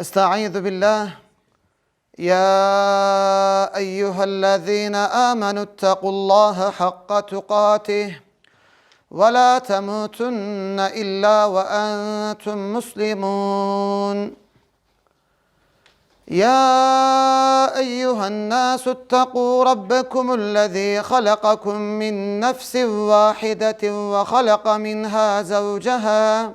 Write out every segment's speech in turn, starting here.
أستعيذ بالله. يا أيها الذين آمنوا اتقوا الله حق تقاته. ولا تموتن إلا وأنتم مسلمون. يا أيها الناس اتقوا ربكم الذي خلقكم من نفس واحدة وخلق منها زوجها.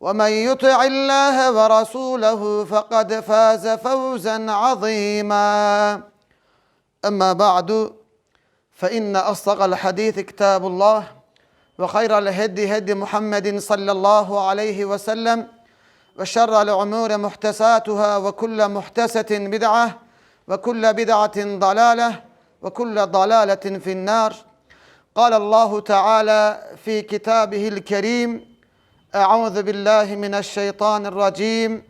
ومن يطع الله ورسوله فقد فاز فوزا عظيما. أما بعد فإن أصدق الحديث كتاب الله وخير الهدي هدي محمد صلى الله عليه وسلم وشر الأمور محتساتها وكل محتسة بدعة وكل بدعة ضلالة وكل ضلالة في النار. قال الله تعالى في كتابه الكريم أعوذ بالله من الشيطان الرجيم.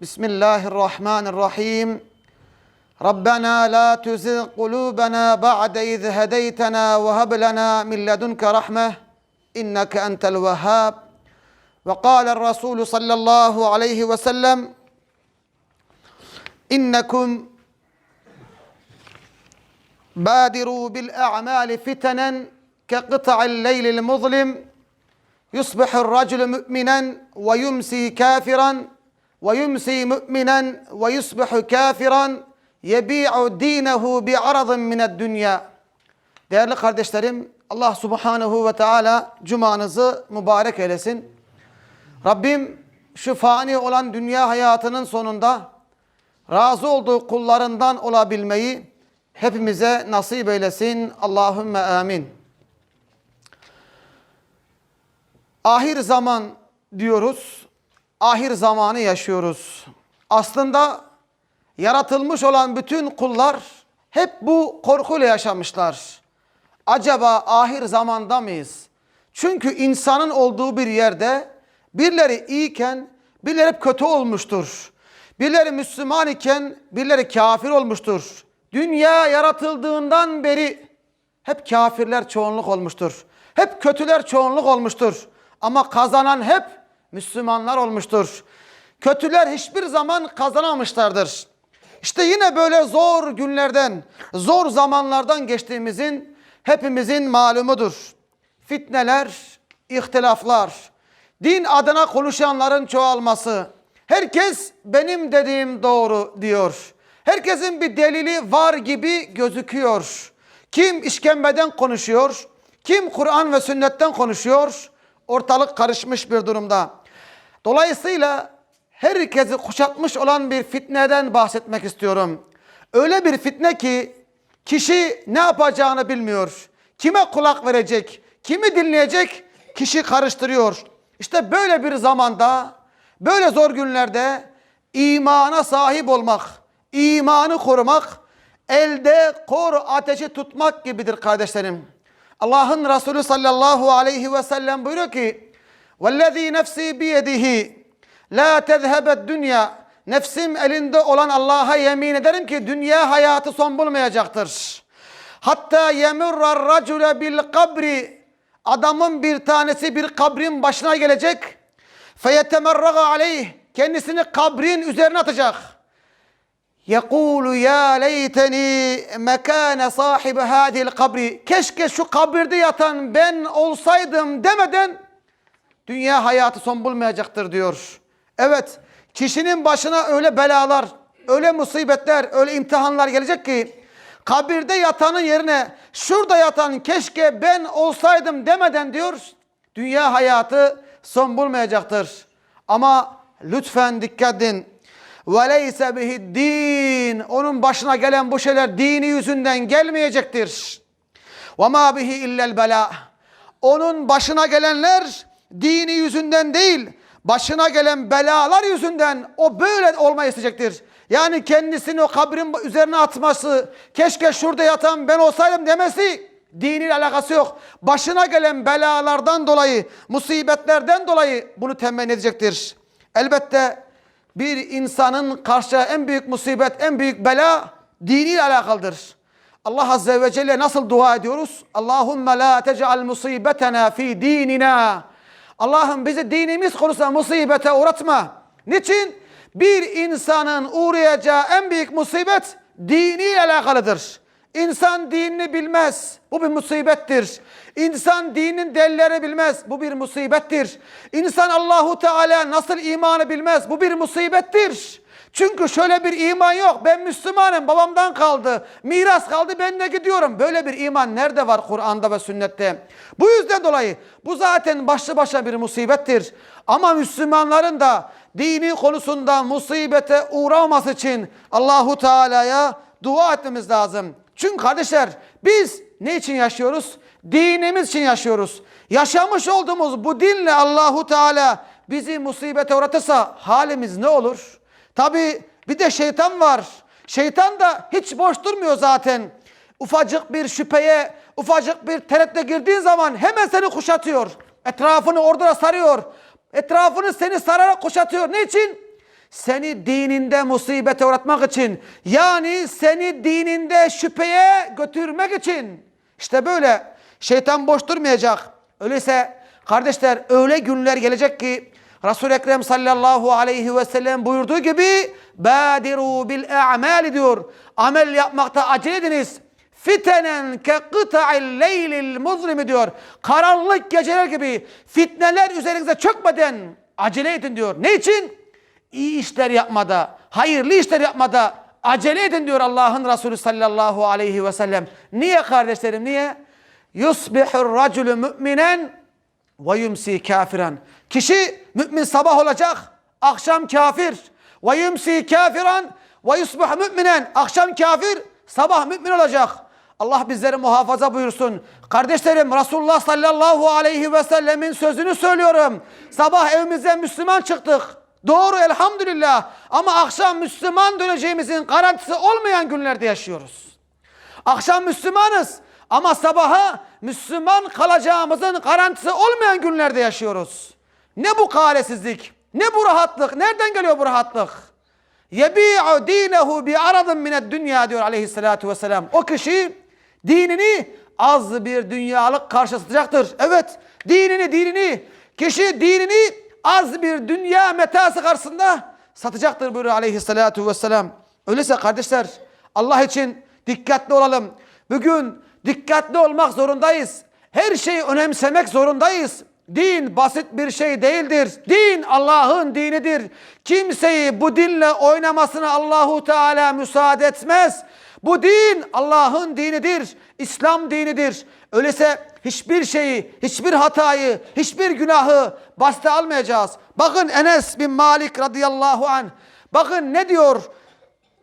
بسم الله الرحمن الرحيم. ربنا لا تزغ قلوبنا بعد إذ هديتنا وهب لنا من لدنك رحمة إنك أنت الوهاب. وقال الرسول صلى الله عليه وسلم إنكم بادروا بالأعمال فتنا كقطع الليل المظلم Yusbihur raculu mu'minen ve yumsi kafiran ve yumsi mu'minen ve yusbihu kafiran yebi'u dinehu bi'aradın mined dünya. Değerli kardeşlerim Allah subhanehu ve teala cumanızı mübarek eylesin. Rabbim şu fani olan dünya hayatının sonunda razı olduğu kullarından olabilmeyi hepimize nasip eylesin. Allahümme amin. Ahir zaman diyoruz. Ahir zamanı yaşıyoruz. Aslında yaratılmış olan bütün kullar hep bu korkuyla yaşamışlar. Acaba ahir zamanda mıyız? Çünkü insanın olduğu bir yerde birileri iyiken birileri hep kötü olmuştur. Birileri Müslüman iken birileri kafir olmuştur. Dünya yaratıldığından beri hep kafirler çoğunluk olmuştur. Hep kötüler çoğunluk olmuştur. Ama kazanan hep Müslümanlar olmuştur. Kötüler hiçbir zaman kazanamamışlardır. İşte yine böyle zor günlerden, zor zamanlardan geçtiğimizin hepimizin malumudur. Fitneler, ihtilaflar, din adına konuşanların çoğalması. Herkes benim dediğim doğru diyor. Herkesin bir delili var gibi gözüküyor. Kim işkembeden konuşuyor, kim Kur'an ve sünnetten konuşuyor, ortalık karışmış bir durumda. Dolayısıyla herkesi kuşatmış olan bir fitneden bahsetmek istiyorum. Öyle bir fitne ki kişi ne yapacağını bilmiyor. Kime kulak verecek, kimi dinleyecek kişi karıştırıyor. İşte böyle bir zamanda, böyle zor günlerde imana sahip olmak, imanı korumak, elde kor ateşi tutmak gibidir kardeşlerim. Allah'ın Resulü sallallahu aleyhi ve sellem buyuruyor ki وَالَّذ۪ي نَفْسِي بِيَدِهِ لَا تَذْهَبَ الدُّنْيا Nefsim elinde olan Allah'a yemin ederim ki dünya hayatı son bulmayacaktır. Hatta yemurrar racule bil kabri adamın bir tanesi bir kabrin başına gelecek. Feyetemerraga aleyh kendisini kabrin üzerine atacak. Yekulu ya leyteni mekane sahibi hadil kabri. Keşke şu kabirde yatan ben olsaydım demeden dünya hayatı son bulmayacaktır diyor. Evet kişinin başına öyle belalar, öyle musibetler, öyle imtihanlar gelecek ki kabirde yatanın yerine şurada yatan keşke ben olsaydım demeden diyor dünya hayatı son bulmayacaktır. Ama lütfen dikkat edin. Ve leyse bihiddin. Onun başına gelen bu şeyler dini yüzünden gelmeyecektir. Ve ma bihi illel bela. Onun başına gelenler dini yüzünden değil, başına gelen belalar yüzünden o böyle olmayı isteyecektir. Yani kendisini o kabrin üzerine atması, keşke şurada yatan ben olsaydım demesi diniyle alakası yok. Başına gelen belalardan dolayı, musibetlerden dolayı bunu temenni edecektir. Elbette bir insanın karşı en büyük musibet, en büyük bela diniyle alakalıdır. Allah Azze ve Celle nasıl dua ediyoruz? Allahümme la tec'al musibetena fi dinina. Allah'ım bizi dinimiz konusunda musibete uğratma. Niçin? Bir insanın uğrayacağı en büyük musibet diniyle alakalıdır. İnsan dinini bilmez. Bu bir musibettir. İnsan dinin delleri bilmez. Bu bir musibettir. İnsan Allahu Teala nasıl imanı bilmez. Bu bir musibettir. Çünkü şöyle bir iman yok. Ben Müslümanım. Babamdan kaldı. Miras kaldı. Ben de gidiyorum. Böyle bir iman nerede var Kur'an'da ve sünnette? Bu yüzden dolayı bu zaten başlı başına bir musibettir. Ama Müslümanların da dini konusunda musibete uğramaması için Allahu Teala'ya dua etmemiz lazım. Çünkü kardeşler biz ne için yaşıyoruz? Dinimiz için yaşıyoruz. Yaşamış olduğumuz bu dinle Allahu Teala bizi musibete uğratırsa halimiz ne olur? Tabi bir de şeytan var. Şeytan da hiç boş durmuyor zaten. Ufacık bir şüpheye, ufacık bir tereddüte girdiğin zaman hemen seni kuşatıyor. Etrafını orada sarıyor. Etrafını seni sararak kuşatıyor. Ne için? Seni dininde musibete uğratmak için. Yani seni dininde şüpheye götürmek için. İşte böyle. Şeytan boş durmayacak. Öyleyse kardeşler öyle günler gelecek ki Resul Ekrem sallallahu aleyhi ve sellem buyurduğu gibi badiru bil a'mal diyor. Amel yapmakta acele ediniz. Fitenen ke kıta'il leylil muzlimi diyor. Karanlık geceler gibi fitneler üzerinize çökmeden acele edin diyor. Ne için? İyi işler yapmada, hayırlı işler yapmada acele edin diyor Allah'ın Resulü sallallahu aleyhi ve sellem. Niye kardeşlerim niye? Yusbihur raculu müminen ve yumsi kafiran. Kişi mümin sabah olacak, akşam kafir. Ve yumsi kafiran ve yusbih müminen. Akşam kafir, sabah mümin olacak. Allah bizleri muhafaza buyursun. Kardeşlerim Resulullah sallallahu aleyhi ve sellemin sözünü söylüyorum. Sabah evimize Müslüman çıktık. Doğru elhamdülillah. Ama akşam Müslüman döneceğimizin garantisi olmayan günlerde yaşıyoruz. Akşam Müslümanız ama sabaha Müslüman kalacağımızın garantisi olmayan günlerde yaşıyoruz. Ne bu kalesizlik? Ne bu rahatlık? Nereden geliyor bu rahatlık? Yebi'u dinehu bi aradın mined dünya diyor aleyhissalatu vesselam. O kişi dinini az bir dünyalık karşı satacaktır. Evet dinini dinini kişi dinini az bir dünya metası karşısında satacaktır buyuruyor aleyhissalatu vesselam. Öyleyse kardeşler Allah için dikkatli olalım. Bugün dikkatli olmak zorundayız. Her şeyi önemsemek zorundayız. Din basit bir şey değildir. Din Allah'ın dinidir. Kimseyi bu dinle oynamasına Allahu Teala müsaade etmez. Bu din Allah'ın dinidir. İslam dinidir. Öyleyse hiçbir şeyi, hiçbir hatayı, hiçbir günahı basta almayacağız. Bakın Enes bin Malik radıyallahu anh. Bakın ne diyor?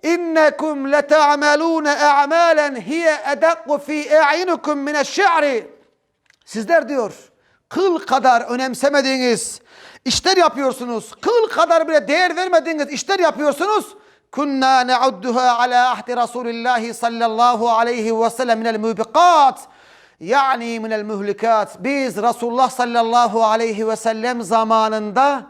İnnekum leta'malun a'malen hiye edakku fi a'yunukum min eş-şi'ri. Sizler diyor kıl kadar önemsemediğiniz işler yapıyorsunuz. Kıl kadar bile değer vermediğiniz işler yapıyorsunuz. Kunna ne'udduha ala ahdi Resulillahi sallallahu aleyhi ve sellem minel mubiqat. Yani minel muhlikat. Biz Resulullah sallallahu aleyhi ve sellem zamanında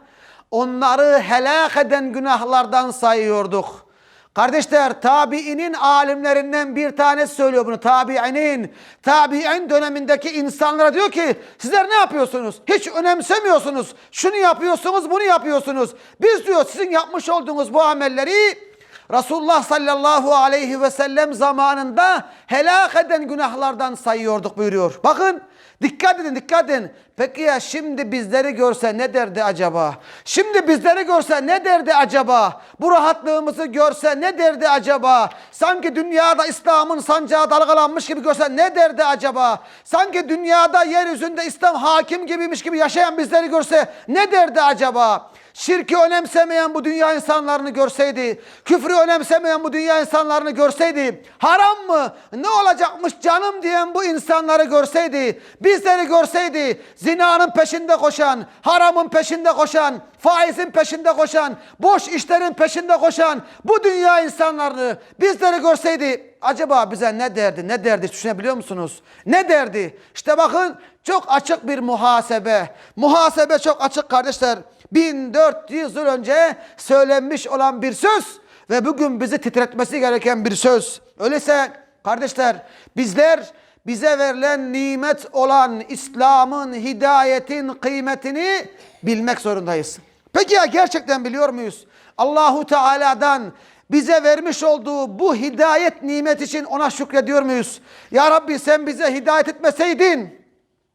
onları helak eden günahlardan sayıyorduk. Kardeşler tabiinin alimlerinden bir tanesi söylüyor bunu. Tabiinin, tabi'in dönemindeki insanlara diyor ki sizler ne yapıyorsunuz? Hiç önemsemiyorsunuz. Şunu yapıyorsunuz, bunu yapıyorsunuz. Biz diyor sizin yapmış olduğunuz bu amelleri Resulullah sallallahu aleyhi ve sellem zamanında helak eden günahlardan sayıyorduk buyuruyor. Bakın dikkat edin dikkat edin. Peki ya şimdi bizleri görse ne derdi acaba? Şimdi bizleri görse ne derdi acaba? Bu rahatlığımızı görse ne derdi acaba? Sanki dünyada İslam'ın sancağı dalgalanmış gibi görse ne derdi acaba? Sanki dünyada yeryüzünde İslam hakim gibiymiş gibi yaşayan bizleri görse ne derdi acaba? Şirki önemsemeyen bu dünya insanlarını görseydi, küfrü önemsemeyen bu dünya insanlarını görseydi, haram mı, ne olacakmış canım diyen bu insanları görseydi, bizleri görseydi, zinanın peşinde koşan, haramın peşinde koşan, faizin peşinde koşan, boş işlerin peşinde koşan bu dünya insanlarını bizleri görseydi, acaba bize ne derdi, ne derdi düşünebiliyor musunuz? Ne derdi? İşte bakın çok açık bir muhasebe. Muhasebe çok açık kardeşler. 1400 yıl önce söylenmiş olan bir söz ve bugün bizi titretmesi gereken bir söz. Öyleyse kardeşler bizler bize verilen nimet olan İslam'ın, hidayetin kıymetini bilmek zorundayız. Peki ya gerçekten biliyor muyuz? Allahu Teala'dan bize vermiş olduğu bu hidayet nimet için ona şükrediyor muyuz? Ya Rabbi sen bize hidayet etmeseydin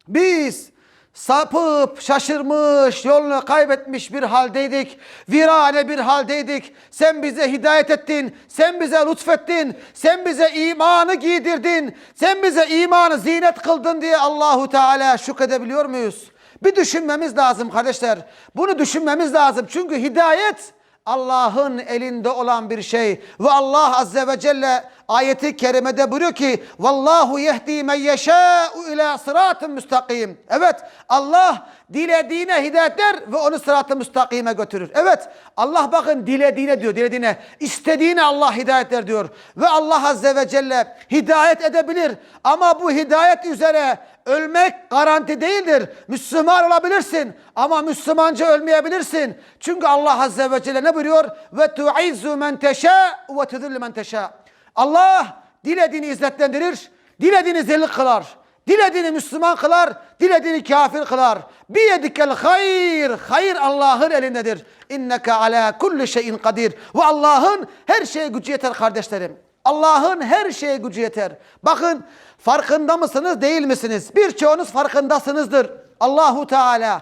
biz sapıp şaşırmış, yolunu kaybetmiş bir haldeydik. Virane bir haldeydik. Sen bize hidayet ettin. Sen bize lütfettin. Sen bize imanı giydirdin. Sen bize imanı zinet kıldın diye Allahu Teala şükredebiliyor muyuz? Bir düşünmemiz lazım kardeşler. Bunu düşünmemiz lazım. Çünkü hidayet Allah'ın elinde olan bir şey ve Allah azze ve celle ayeti kerimede buyuruyor ki vallahu yehdi men yeşâ'u ila sıratın müstakim. Evet Allah dilediğine hidayet eder ve onu sırat-ı müstakime götürür. Evet Allah bakın dilediğine diyor dilediğine istediğine Allah hidayet eder diyor. Ve Allah azze ve celle hidayet edebilir ama bu hidayet üzere Ölmek garanti değildir. Müslüman olabilirsin ama Müslümanca ölmeyebilirsin. Çünkü Allah Azze ve Celle ne buyuruyor? Ve tu'izzu men teşâ ve tudillu men teşâ. Allah dilediğini izzetlendirir, dilediğini zelil kılar. Dilediğini Müslüman kılar, dilediğini kafir kılar. Biyedikel hayır, hayır Allah'ın elindedir. İnneke ala kulli şeyin kadir. Ve Allah'ın her şeye gücü yeter kardeşlerim. Allah'ın her şeye gücü yeter. Bakın farkında mısınız değil misiniz? Birçoğunuz farkındasınızdır. Allahu Teala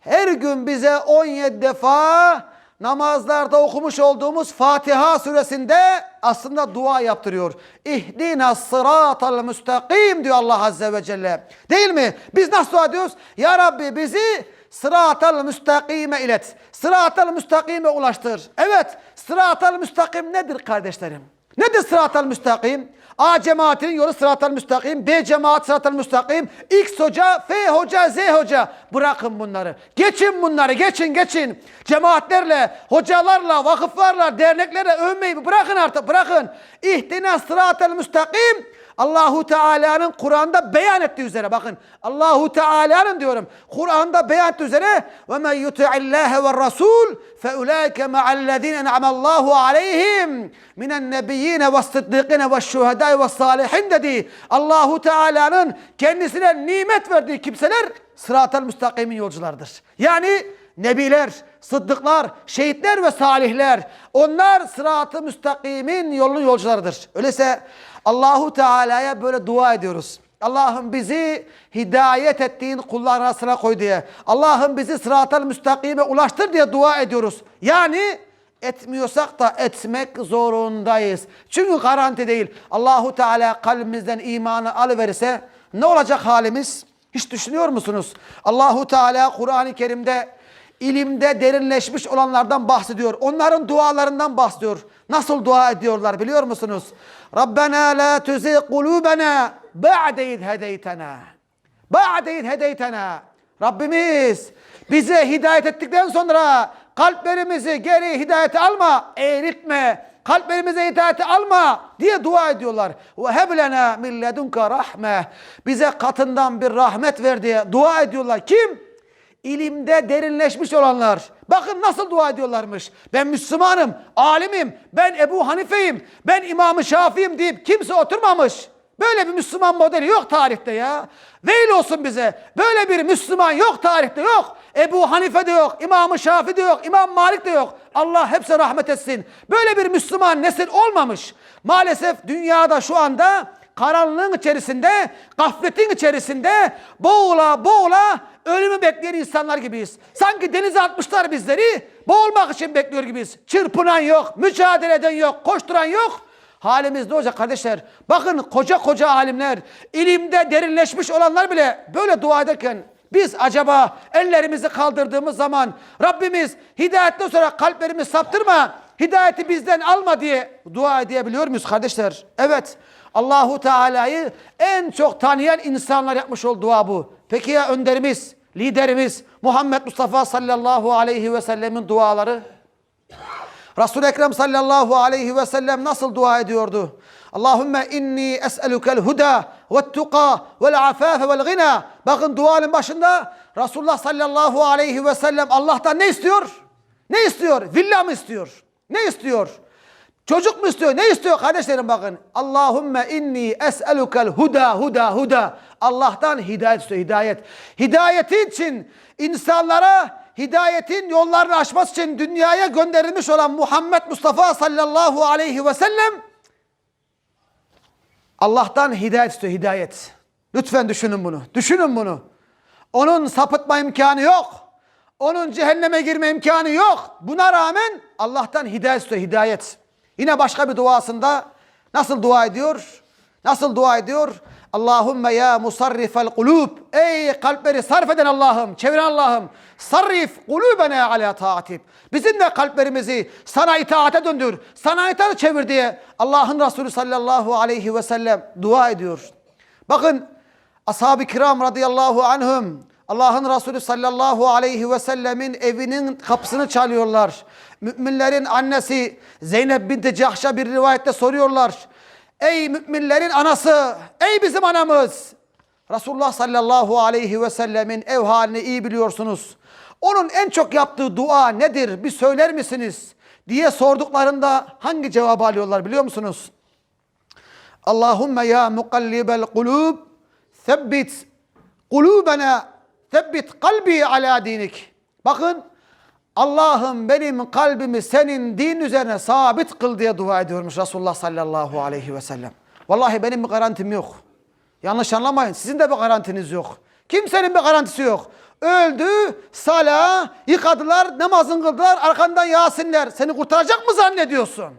her gün bize 17 defa namazlarda okumuş olduğumuz Fatiha suresinde aslında dua yaptırıyor. İhdina sıratal müstakim diyor Allah Azze ve Celle. Değil mi? Biz nasıl dua ediyoruz? Ya Rabbi bizi sıratal müstakime ilet. Sıratal müstakime ulaştır. Evet sıratal müstakim nedir kardeşlerim? Nedir sıratal müstakim? A cemaatinin yolu sıratal müstakim, B cemaat sıratal müstakim, X hoca, F hoca, Z hoca. Bırakın bunları. Geçin bunları, geçin geçin. Cemaatlerle, hocalarla, vakıflarla, derneklerle övmeyi bırakın artık, bırakın. İhtina sıratal müstakim. Allahu Teala'nın Kur'an'da beyan ettiği üzere bakın. Allahu Teala'nın diyorum. Kur'an'da beyan ettiği üzere ve men yuti'illâhe ve rasul fe ulaike ma'allezîne en'amallahu aleyhim minen nebiyyine ve sıddıkine ve şuhedâi ve salihin dedi. Allahu Teala'nın kendisine nimet verdiği kimseler sıratel müstakimin yolculardır. Yani nebiler, sıddıklar, şehitler ve salihler onlar sırat-ı müstakimin yolunun yolcularıdır. Öyleyse Allahu Teala'ya böyle dua ediyoruz. Allah'ım bizi hidayet ettiğin kullar arasına koy diye. Allah'ım bizi sıratel müstakime ulaştır diye dua ediyoruz. Yani etmiyorsak da etmek zorundayız. Çünkü garanti değil. Allahu Teala kalbimizden imanı alıverirse ne olacak halimiz? Hiç düşünüyor musunuz? Allahu Teala Kur'an-ı Kerim'de ilimde derinleşmiş olanlardan bahsediyor. Onların dualarından bahsediyor. Nasıl dua ediyorlar biliyor musunuz? Rabbena la tuzi kulubena ba'de id hedeytena. Ba'de id hedeytena. Rabbimiz bize hidayet ettikten sonra kalplerimizi geri hidayete alma, eğritme. Kalplerimize hidayeti alma diye dua ediyorlar. Ve heblena min ledunka rahme. Bize katından bir rahmet ver diye dua ediyorlar. Kim? ilimde derinleşmiş olanlar. Bakın nasıl dua ediyorlarmış. Ben Müslümanım, alimim, ben Ebu Hanife'yim, ben İmam-ı Şafii'yim deyip kimse oturmamış. Böyle bir Müslüman modeli yok tarihte ya. Veil olsun bize. Böyle bir Müslüman yok tarihte yok. Ebu Hanife de yok, İmam-ı Şafii de yok, İmam Malik de yok. Allah hepsine rahmet etsin. Böyle bir Müslüman nesil olmamış. Maalesef dünyada şu anda karanlığın içerisinde, gafletin içerisinde boğula boğula ölümü bekleyen insanlar gibiyiz. Sanki denize atmışlar bizleri. Boğulmak için bekliyor gibiyiz. Çırpınan yok, mücadele eden yok, koşturan yok. Halimiz ne olacak kardeşler? Bakın koca koca alimler, ilimde derinleşmiş olanlar bile böyle dua ederken biz acaba ellerimizi kaldırdığımız zaman Rabbimiz hidayetten sonra kalplerimizi saptırma, hidayeti bizden alma diye dua edebiliyor muyuz kardeşler? Evet. Allahu Teala'yı en çok tanıyan insanlar yapmış olduğu dua bu. Peki ya önderimiz, liderimiz Muhammed Mustafa sallallahu aleyhi ve sellemin duaları? Resul-i Ekrem sallallahu aleyhi ve sellem nasıl dua ediyordu? Allahümme inni es'elukel huda ve tuqa vel afafe vel gina. Bakın duanın başında Resulullah sallallahu aleyhi ve sellem Allah'tan ne istiyor? Ne istiyor? Villa mı istiyor? Ne istiyor? Çocuk mu istiyor? Ne istiyor kardeşlerim bakın. Allahümme inni es'elukel huda huda huda. Allah'tan hidayet istiyor hidayet. Hidayeti için insanlara hidayetin yollarını açması için dünyaya gönderilmiş olan Muhammed Mustafa sallallahu aleyhi ve sellem Allah'tan hidayet istiyor hidayet. Lütfen düşünün bunu. Düşünün bunu. Onun sapıtma imkanı yok. Onun cehenneme girme imkanı yok. Buna rağmen Allah'tan hidayet istiyor hidayet. Yine başka bir duasında nasıl dua ediyor? Nasıl dua ediyor? Allahümme ya musarrifel kulub. Ey kalpleri sarf eden Allah'ım, çeviren Allah'ım. Sarrif kulubena ala taatib. Bizim de kalplerimizi sana itaate döndür. Sana itaate çevir diye Allah'ın Resulü sallallahu aleyhi ve sellem dua ediyor. Bakın ashab-ı kiram radıyallahu anhum Allah'ın Resulü sallallahu aleyhi ve sellemin evinin kapısını çalıyorlar. Müminlerin annesi Zeynep binti Cahş'a bir rivayette soruyorlar. Ey müminlerin anası, ey bizim anamız. Resulullah sallallahu aleyhi ve sellemin ev halini iyi biliyorsunuz. Onun en çok yaptığı dua nedir? Bir söyler misiniz? diye sorduklarında hangi cevabı alıyorlar biliyor musunuz? Allahümme ya mukallibel kulub Sebbit kulubena Sebbit kalbi ala dinik. Bakın Allah'ım benim kalbimi senin din üzerine sabit kıl diye dua ediyormuş Resulullah sallallahu aleyhi ve sellem. Vallahi benim bir garantim yok. Yanlış anlamayın. Sizin de bir garantiniz yok. Kimsenin bir garantisi yok. Öldü, sala, yıkadılar, namazını kıldılar, arkandan Yasinler. Seni kurtaracak mı zannediyorsun?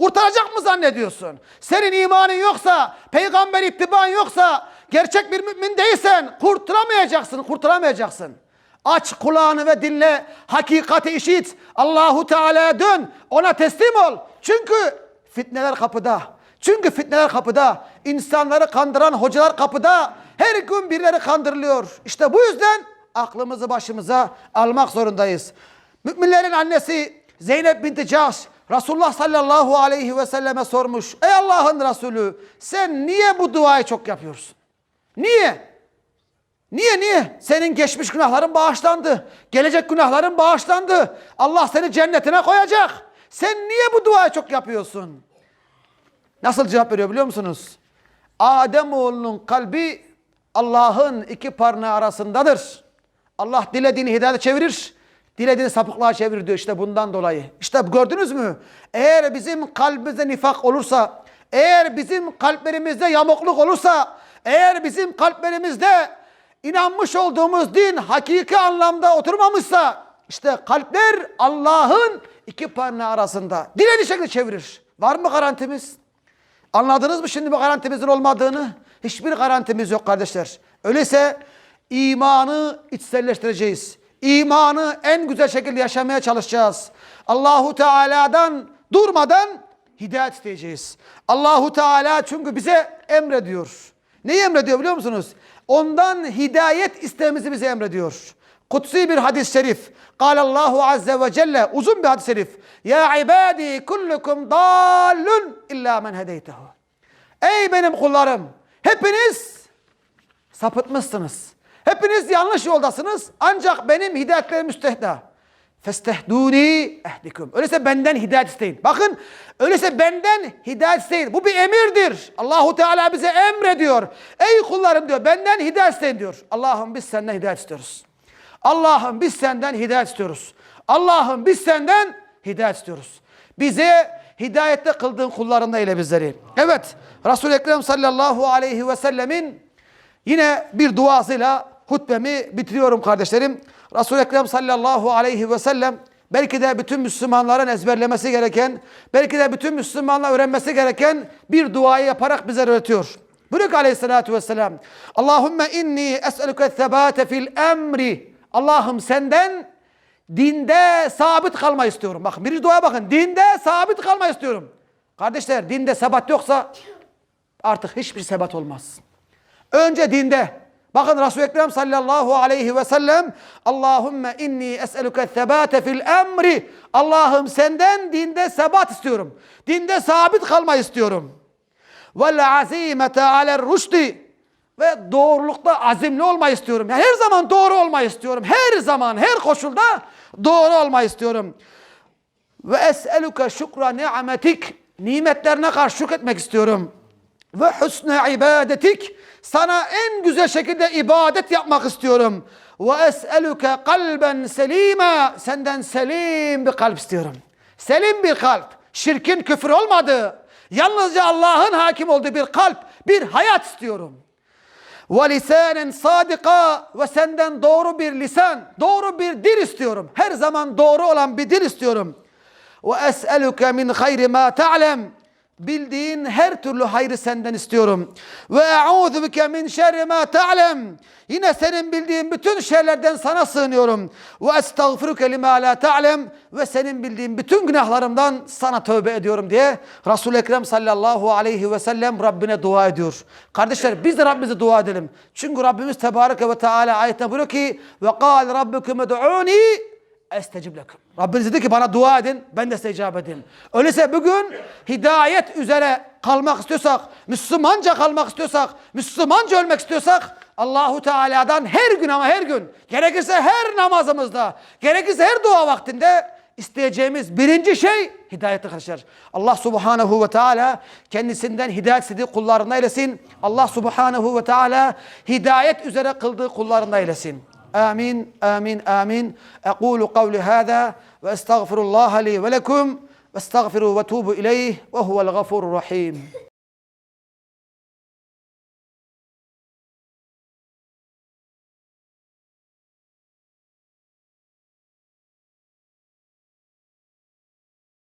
Kurtaracak mı zannediyorsun? Senin imanın yoksa, peygamber ittiban yoksa, gerçek bir mümin değilsen kurtulamayacaksın, kurtulamayacaksın. Aç kulağını ve dinle, hakikati işit. Allahu Teala'ya dön, ona teslim ol. Çünkü fitneler kapıda. Çünkü fitneler kapıda. İnsanları kandıran hocalar kapıda. Her gün birileri kandırılıyor. İşte bu yüzden aklımızı başımıza almak zorundayız. Müminlerin annesi Zeynep binti Cahş Resulullah sallallahu aleyhi ve selleme sormuş. Ey Allah'ın Resulü sen niye bu duayı çok yapıyorsun? Niye? Niye niye? Senin geçmiş günahların bağışlandı. Gelecek günahların bağışlandı. Allah seni cennetine koyacak. Sen niye bu duayı çok yapıyorsun? Nasıl cevap veriyor biliyor musunuz? Ademoğlunun kalbi Allah'ın iki parmağı arasındadır. Allah dilediğini hidayete çevirir. Dilediğini sapıklığa çevirir diyor işte bundan dolayı. İşte gördünüz mü? Eğer bizim kalbimizde nifak olursa, eğer bizim kalplerimizde yamukluk olursa, eğer bizim kalplerimizde inanmış olduğumuz din hakiki anlamda oturmamışsa, işte kalpler Allah'ın iki parmağı arasında. Dilediği şekilde çevirir. Var mı garantimiz? Anladınız mı şimdi bu garantimizin olmadığını? Hiçbir garantimiz yok kardeşler. Öyleyse imanı içselleştireceğiz. İmanı en güzel şekilde yaşamaya çalışacağız. Allahu Teala'dan durmadan hidayet isteyeceğiz. Allahu Teala çünkü bize emrediyor. Neyi emrediyor biliyor musunuz? Ondan hidayet istememizi bize emrediyor. Kutsi bir hadis-i şerif. Allahu azze ve celle uzun bir hadis-i şerif. Ya ibadi kullukum dallun illa men hedeytehu. Ey benim kullarım hepiniz sapıtmışsınız. Hepiniz yanlış yoldasınız ancak benim hidayetlerim müstehda. Festehduni ehdikum. Öyleyse benden hidayet isteyin. Bakın öyleyse benden hidayet isteyin. Bu bir emirdir. Allahu Teala bize emrediyor. Ey kullarım diyor benden hidayet isteyin diyor. Allah'ım biz senden hidayet istiyoruz. Allah'ım biz senden hidayet istiyoruz. Allah'ım biz senden hidayet istiyoruz. Bize hidayette kıldığın kullarında eyle bizleri. Evet Resul-i Ekrem sallallahu aleyhi ve sellemin yine bir duasıyla hutbemi bitiriyorum kardeşlerim. Resul-i Ekrem sallallahu aleyhi ve sellem belki de bütün Müslümanların ezberlemesi gereken, belki de bütün Müslümanlar öğrenmesi gereken bir duayı yaparak bize öğretiyor. Buyuruyor ki aleyhissalatü vesselam. Allahümme inni es'eluke thebate fil emri. Allah'ım senden dinde sabit kalma istiyorum. Bakın birinci duaya bakın. Dinde sabit kalma istiyorum. Kardeşler dinde sebat yoksa artık hiçbir sebat olmaz. Önce dinde. Bakın Resul-i Ekrem sallallahu aleyhi ve sellem Allahümme inni es'eluke thebate fil emri. Allah'ım senden dinde sebat istiyorum. Dinde sabit kalma istiyorum. Vel azimete alel rüşdi. Ve doğrulukta azimli olmayı istiyorum. Yani her zaman doğru olmayı istiyorum. Her zaman, her koşulda doğru olmayı istiyorum. Ve es'eluke şükra ni'metik. Nimetlerine karşı şükretmek istiyorum. Ve husne ibadetik. Sana en güzel şekilde ibadet yapmak istiyorum. Ve es'eluke kalben selima. Senden selim bir kalp istiyorum. Selim bir kalp. Şirkin küfür olmadığı. Yalnızca Allah'ın hakim olduğu bir kalp, bir hayat istiyorum. Ve lisanen sadika ve senden doğru bir lisan, doğru bir dil istiyorum. Her zaman doğru olan bir dil istiyorum. Ve es'eluke min hayri ma ta'lem. Bildiğin her türlü hayrı senden istiyorum. Ve e'udhu bike min şerri ma ta'lem. Yine senin bildiğin bütün şeylerden sana sığınıyorum. Ve estağfiruke lima la ta'lem. Ve senin bildiğin bütün günahlarımdan sana tövbe ediyorum diye Resul-i Ekrem sallallahu aleyhi ve sellem Rabbine dua ediyor. Kardeşler biz de Rabbimize dua edelim. Çünkü Rabbimiz Tebareke ve Teala ayetine buyuruyor ki ve kâl rabbukum ed'ûni estecib lekum. Rabbiniz dedi ki bana dua edin ben de size icap edeyim. Öyleyse bugün hidayet üzere kalmak istiyorsak, Müslümanca kalmak istiyorsak, Müslümanca ölmek istiyorsak Allahu Teala'dan her gün ama her gün gerekirse her namazımızda, gerekirse her dua vaktinde isteyeceğimiz birinci şey hidayet arkadaşlar. Allah Subhanahu ve Teala kendisinden hidayet istediği kullarına eylesin. Allah Subhanahu ve Teala hidayet üzere kıldığı kullarına eylesin. آمين آمين آمين. أقول قولي هذا وأستغفر الله لي ولكم واستغفروا وتوبوا إليه وهو الغفور الرحيم.